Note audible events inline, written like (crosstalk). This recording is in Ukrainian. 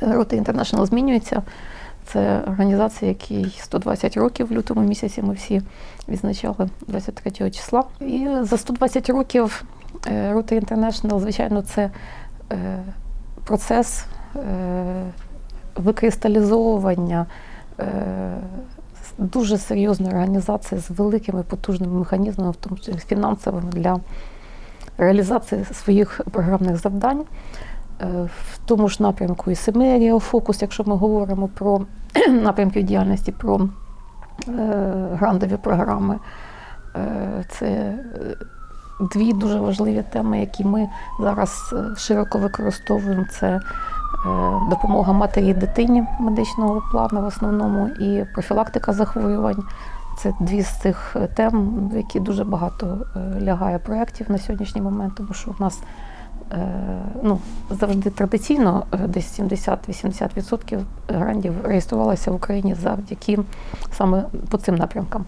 Роти Інтернешнл змінюється. Це організація, якій 120 років в лютому місяці ми всі відзначали 23 числа. І за 120 років е, Роти Інтернешнл, звичайно, це е, процес е, викристалізовування дуже серйозної організації з великими потужними механізмами, в тому числі фінансовими для реалізації своїх програмних завдань. Е, В тому ж напрямку і Семерія Фокус, якщо ми говоримо про (clears throat) напрямки діяльності, про е, грантові програми. Е, Це дві дуже важливі теми, які ми зараз широко використовуємо. Це допомога матері і дитині медичного плану в основному і профілактика захворювань. Це дві з цих тем, в які дуже багато лягає проєктів на сьогоднішній момент, тому що в нас ну, завжди традиційно е, десь 70-80% грантів реєструвалося в Україні завдяки саме по цим напрямкам.